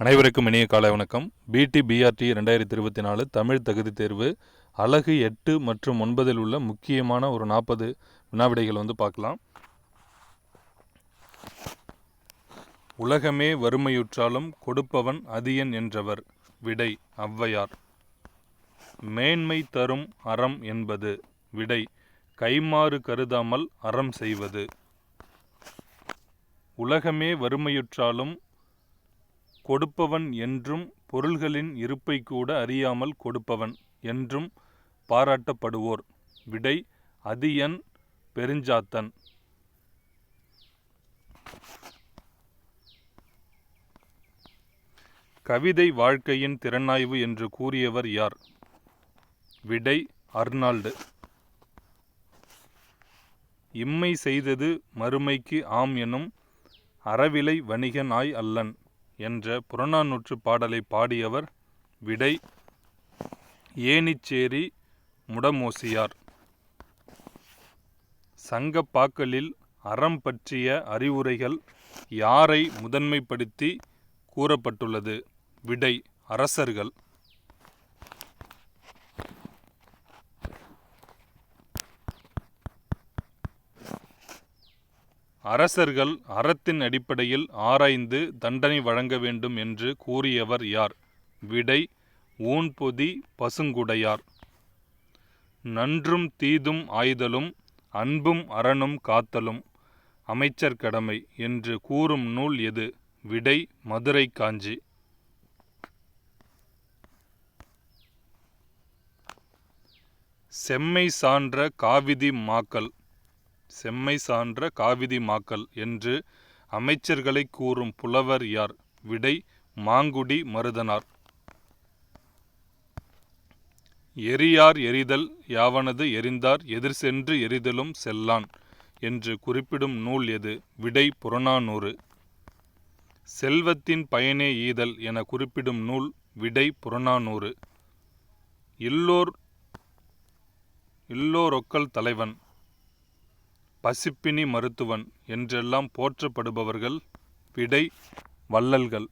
அனைவருக்கும் இனிய காலை வணக்கம். பிடி பிஆர்டி ரெண்டாயிரத்தி இருபத்தி நாலு தமிழ் தகுதி தேர்வு அலகு எட்டு மற்றும் ஒன்பதில் உள்ள முக்கியமான ஒரு நாற்பது வினாவிடைகள் வந்து பார்க்கலாம். உலகமே வறுமையுற்றாலும் கொடுப்பவன் அதியன் என்றவர். விடை ஔவையார். மேன்மை தரும் அறம் என்பது. விடை கைமாறு கருதாமல் அறம் செய்வது. உலகமே வறுமையுற்றாலும் கொடுப்பவன் என்றும் பொருள்களின் இருப்பை கூட அறியாமல் கொடுப்பவன் என்றும் பாராட்டப்படுவோர். விடை அதியன் பெருஞ்சாத்தன். கவிதை வாழ்க்கையின் திறனாய்வு என்று கூறியவர் யார்? விடை அர்னால்டு. இம்மை செய்தது மறுமைக்கு ஆம் எனும் அறவிலை வணிகனாய் அல்லன். என்ற புறநானூற்று பாடலை பாடியவர் விடை ஏனிச்சேரி முடமோசியார். சங்கப்பாக்களில் அறம் பற்றிய அறிவுரைகள் யாரை முதன்மைப்படுத்தி கூறப்பட்டுள்ளது? விடை அரசர்கள். அரசர்கள் அறத்தின் அடிப்படையில் ஆராய்ந்து தண்டனை வழங்க வேண்டும் என்று கூறியவர் யார்? விடை ஊன்பொதி பசுங்குடையார். நன்றும் தீதும் ஆய்தலும் அன்பும் அறனும் காத்தலும் அமைச்சர் கடமை என்று கூறும் நூல் எது? விடை மதுரை காஞ்சி. செம்மை சான்ற காவிதி மாக்கல். செம்மை சான்ற காவிதி மாக்கல் என்று அமைச்சர்களை கூறும் புலவர் யார்? விடை மாங்குடி மருதனார். எரியார் எரிதல் யாவனது எரிந்தார் எதிர் சென்று எரிதலும் செல்லான் என்று குறிப்பிடும் நூல் எது? விடை புறநானூறு. செல்வத்தின் பயனே ஈதல் என குறிப்பிடும் நூல் விடை புறநானூறு. இல்லோர் இல்லோரொக்கல் தலைவன். பசிப்பினி மருத்துவன் என்றெல்லாம் போற்றப்படுபவர்கள் விடை வள்ளல்கள்.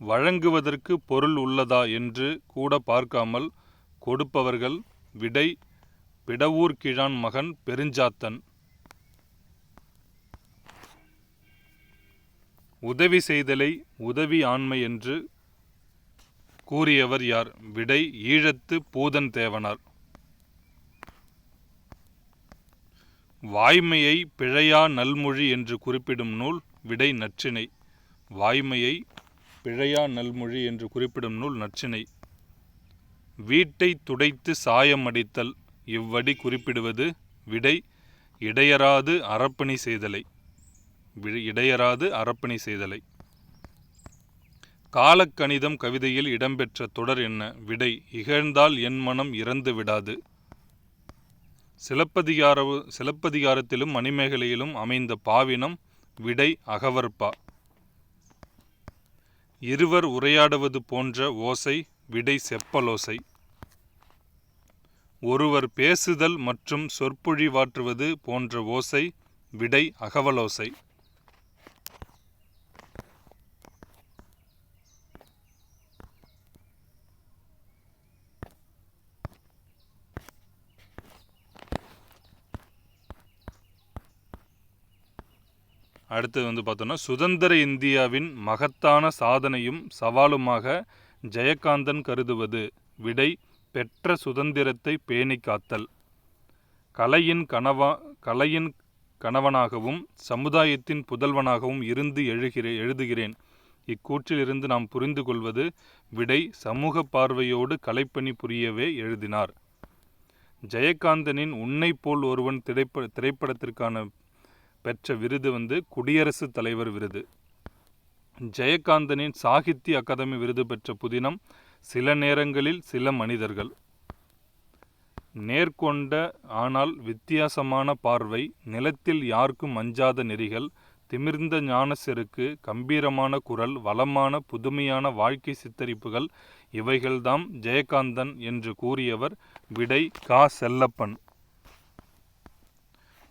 வழங்குவதற்கு பொருள் உள்ளதா என்று கூட பார்க்காமல் கொடுப்பவர்கள் விடை பிடவூர் கிழான் மகன் பெருஞ்சாத்தன். உதவி செய்தலை உதவி ஆண்மை என்று கூறியவர் யார்? விடை ஈழத்து பூதன் தேவனார். வாய்மையை பிழையா நல்மொழி என்று குறிப்பிடும் நூல் விடை நற்றினை வாய்மையை பிழையா நல்மொழி என்று குறிப்பிடும் நூல் நற்றினை வீட்டை துடைத்து சாயம் அடித்தல் இவ்வடி குறிப்பிடுவது விடை இடையராது அறப்பணி செய்தலை. இடையராது அறப்பணி செய்தலை. காலக்கணிதம் கவிதையில் இடம்பெற்ற தொடர் என்ன? விடை இகழ்ந்தால் என் மனம் இறந்து விடாது சிலப்பதிகார சிலப்பதிகாரத்திலும் மணிமேகலையிலும் அமைந்த பாவினம் விடை அகவற்பா இருவர் உரையாடுவது போன்ற ஓசை விடை செப்பலோசை ஒருவர் பேசுதல் மற்றும் சொற்பொழிவாற்றுவது போன்ற ஓசை விடை அகவலோசை அடுத்து வந்து பார்த்தோன்னா சுதந்திர இந்தியாவின் மகத்தான சாதனையும் சவாலுமாக ஜெயகாந்தன் கருதுவது விடை பெற்ற சுதந்திரத்தை பேணி காத்தல். கலையின் கனவா கலையின் கணவனாகவும் சமுதாயத்தின் புதல்வனாகவும் இருந்து எழுகிறே எழுதுகிறேன். இக்கூற்றிலிருந்து நாம் புரிந்து கொள்வது விடை சமூக பார்வையோடு கலைப்பணி புரியவே எழுதினார். ஜெயகாந்தனின் உன்னை போல் ஒருவன் திரைப்ப திரைப்படத்திற்கான பெற்ற விருது வந்து குடியரசுத் தலைவர் விருது. ஜெயகாந்தனின் சாகித்ய அகாதமி விருது பெற்ற புதினம் சில நேரங்களில் சில மனிதர்கள். நேர்கொண்ட ஆனால் வித்தியாசமான பார்வை நிலத்தில் யாருக்கும் அஞ்சாத நெறிகள் திமிர்ந்த ஞான செருக்கு கம்பீரமான குரல் வளமான புதுமையான வாழ்க்கை சித்தரிப்புகள் இவைகள்தாம் ஜெயகாந்தன் என்று கூறியவர் விடை கா. செல்லப்பன்.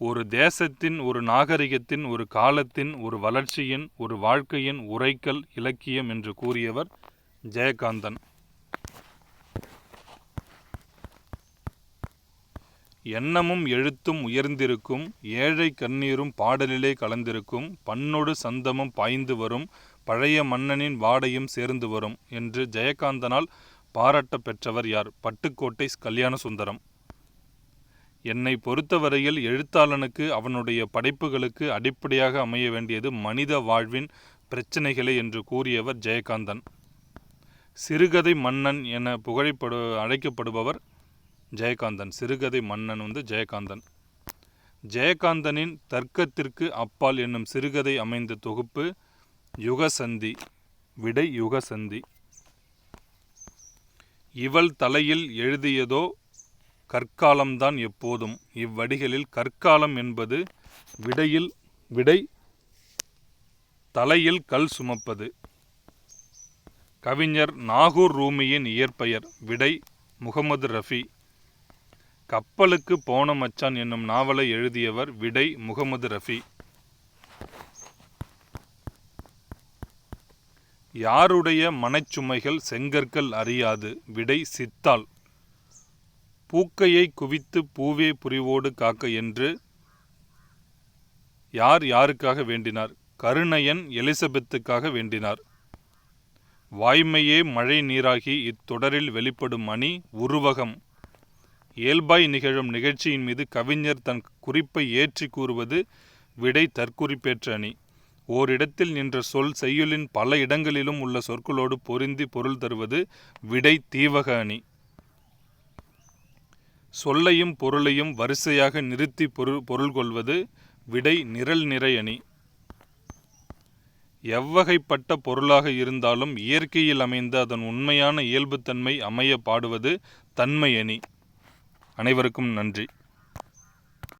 ஒரு தேசத்தின் ஒரு நாகரிகத்தின் ஒரு காலத்தின் ஒரு வளர்ச்சியின் ஒரு வாழ்க்கையின் உரைக்கல் இலக்கியம் என்று கூறியவர் ஜெயகாந்தன். எண்ணமும் எழுத்தும் உயர்ந்திருக்கும் ஏழை கண்ணீரும் பாடலிலே கலந்திருக்கும் பண்ணொடு சந்தமும் பாய்ந்து வரும் பழைய மன்னனின் வாடையும் சேர்ந்து வரும் என்று ஜெயகாந்தனால் பாராட்ட பெற்றவர் யார்? பட்டுக்கோட்டை கல்யாண சுந்தரம். என்னை பொறுத்தவரையில் எழுத்தாளனுக்கு அவனுடைய படைப்புகளுக்கு அடிப்படையாக அமைய வேண்டியது மனித வாழ்வின் பிரச்சினைகளே என்று கூறியவர் ஜெயகாந்தன். சிறுகதை மன்னன் என புகழைப்படு அழைக்கப்படுபவர் ஜெயகாந்தன். சிறுகதை மன்னன் வந்து ஜெயகாந்தன். ஜெயகாந்தனின் தர்க்கத்திற்கு அப்பால் என்னும் சிறுகதை அமைந்த தொகுப்பு யுகசந்தி விடை யுகசந்தி. இவள் தலையில் எழுதியதோ கற்காலம்தான் எப்போதும். இவ்வடிகளில் கற்காலம் என்பது விடையில் விடை தலையில் கல் சுமப்பது. கவிஞர் நாகூர் ரூமியின் இயற்பெயர் விடை முகமது ரஃபி. கப்பலுக்கு போன மச்சான் என்னும் நாவலை எழுதியவர் விடை முகமது ரஃபி. யாருடைய மனச்சுமைகள் செங்கற்கள் அறியாது விடை சித்தாள். பூக்கையை குவித்து பூவே புரிவோடு காக்க என்று யார் யாருக்காக வேண்டினார்? கருணையன் எலிசபெத்துக்காக வேண்டினார். வாய்மையே மழை நீராகி இத்தொடரில் வெளிப்படும் அணி உருவகம். இயல்பாய் நிகழும் நிகழ்ச்சியின் மீது கவிஞர் தன் குறிப்பை ஏற்றி கூறுவது விடை தற்குறிப்பேற்ற அணி. ஓரிடத்தில் நின்ற சொல் செய்யுளின் பல இடங்களிலும் உள்ள சொற்களோடு பொருந்தி பொருள் தருவது விடை தீவக அணி. சொல்லையும் பொருளையும் வரிசையாக நிறுத்தி பொருள் பொருள் கொள்வது விடை நிரல் நிறை அணி. எவ்வகைப்பட்ட பொருளாக இருந்தாலும் இயற்கையில் அமைந்த அதன் உண்மையான இயல்புத்தன்மை அமைய பாடுவது தன்மை அணி. அனைவருக்கும் நன்றி.